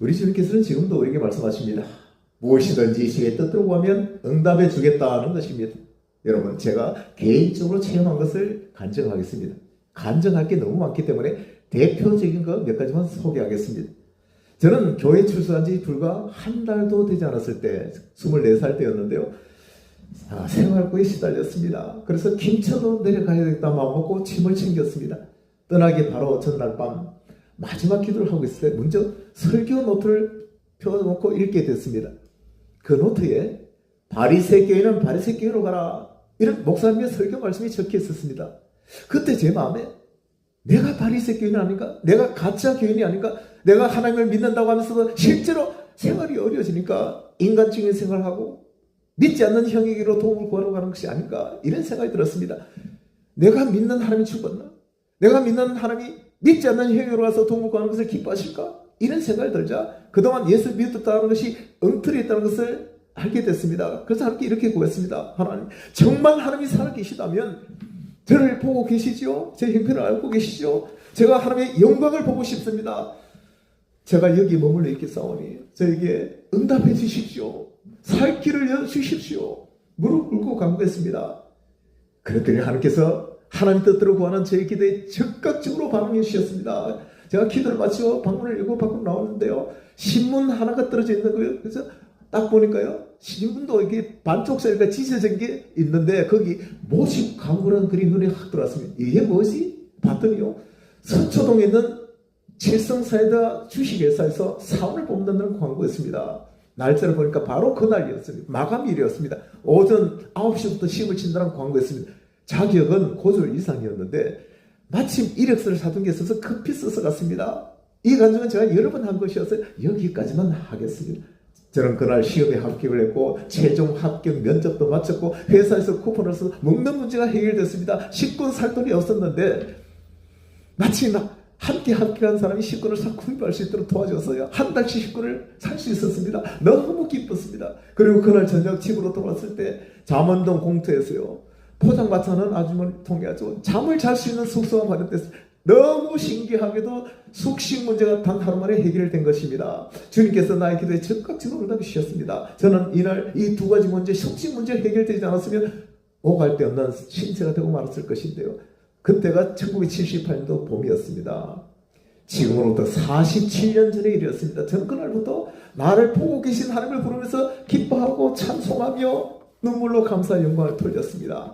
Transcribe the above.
우리 주님께서는 지금도 우리에게 말씀하십니다. 무엇이든지 주의 뜻대로 구하면 응답해 주겠다는 것입니다. 여러분, 제가 개인적으로 체험한 것을 간증하겠습니다. 간증할 게 너무 많기 때문에 대표적인 것몇 가지만 소개하겠습니다. 저는 교회 출소한 지 불과 한 달도 되지 않았을 때, 24살 때였는데요. 아, 생활고에 시달렸습니다. 그래서 김천으로 내려가야겠다 마음먹고 침을 챙겼습니다. 떠나기 바로 전날 밤 마지막 기도를 하고 있을 때 먼저 설교 노트를 펴놓고 읽게 됐습니다. 그 노트에 바리새 교회는 바리새 교회로 가라 이런 목사님의 설교 말씀이 적혀 있었습니다. 그때 제 마음에 내가 바리새 교인이 아닌가? 내가 가짜 교인이 아닌가? 내가 하나님을 믿는다고 하면서도 실제로 생활이 어려워지니까 인간적인 생활하고 믿지 않는 형에게로 도움을 구하러 가는 것이 아닌가? 이런 생각이 들었습니다. 내가 믿는 하나님이 죽었나? 내가 믿는 하나님이 믿지 않는 형에게로 가서 구하는 것을 기뻐하실까? 이런 생각이 들자 그동안 예수 믿었다는 것이 엉터리 있다는 것을 알게 됐습니다. 그래서 하나님께 이렇게 구했습니다. 하나님, 정말 하나님이 살아계시다면 저를 보고 계시죠? 제 형편을 알고 계시죠? 제가 하나님의 영광을 보고 싶습니다. 제가 여기 머물러 있겠사오니 저에게 응답해 주십시오. 살 길을 여 주십시오. 무릎 꿇고 간구했습니다. 그랬더니 하나님께서 하나님 뜻대로 구하는 제 기도에 적극적으로 반응해 주셨습니다. 제가 기도를 마치고 방문을 열고 밖으로 나오는데요. 신문 하나가 떨어져 있는 거예요. 그래서 딱 보니까요. 신문도 이게 반쪽 사이가 찢어진 게 있는데 거기 모집 광고라는 글이 눈에 확 들어왔습니다. 이게 뭐지? 봤더니요. 서초동에 있는 칠성사이다 주식회사에서 사원을 뽑는다는 광고였습니다. 날짜를 보니까 바로 그날이었습니다. 마감일이었습니다. 오전 9시부터 시험을 친다는 광고였습니다. 자격은 고졸 이상이었는데 마침 이력서를 사둔 게 있어서 급히 써서 갔습니다. 이 간증은 제가 여러 번 한 것이어서 여기까지만 하겠습니다. 저는 그날 시험에 합격을 했고 최종 합격 면접도 마쳤고 회사에서 쿠폰을 써서 먹는 문제가 해결됐습니다. 식권 살 돈이 없었는데 나 함께 합격한 사람이 식권을 사 구입할 수 있도록 도와줬어요. 한 달치 식권을 살 수 있었습니다. 너무 기뻤습니다. 그리고 그날 저녁 집으로 돌아왔을 때 잠원동 공터에서요. 포장마차는 아주머니 통해가지고 잠을 잘 수 있는 숙소가 마련됐어요. 너무 신기하게도 숙식 문제가 단 하루 만에 해결된 것입니다. 주님께서 나의 기도에 적극적으로 응답해 주셨습니다. 저는 이날 이 두 가지 문제, 숙식 문제 해결되지 않았으면 오갈 데 없는 신세가 되고 말았을 것인데요. 그때가 1978년도 봄이었습니다. 지금으로부터 47년 전의 일이었습니다. 저는 그날부터 나를 보고 계신 하나님을 부르면서 기뻐하고 찬송하며 눈물로 감사 영광을 돌렸습니다.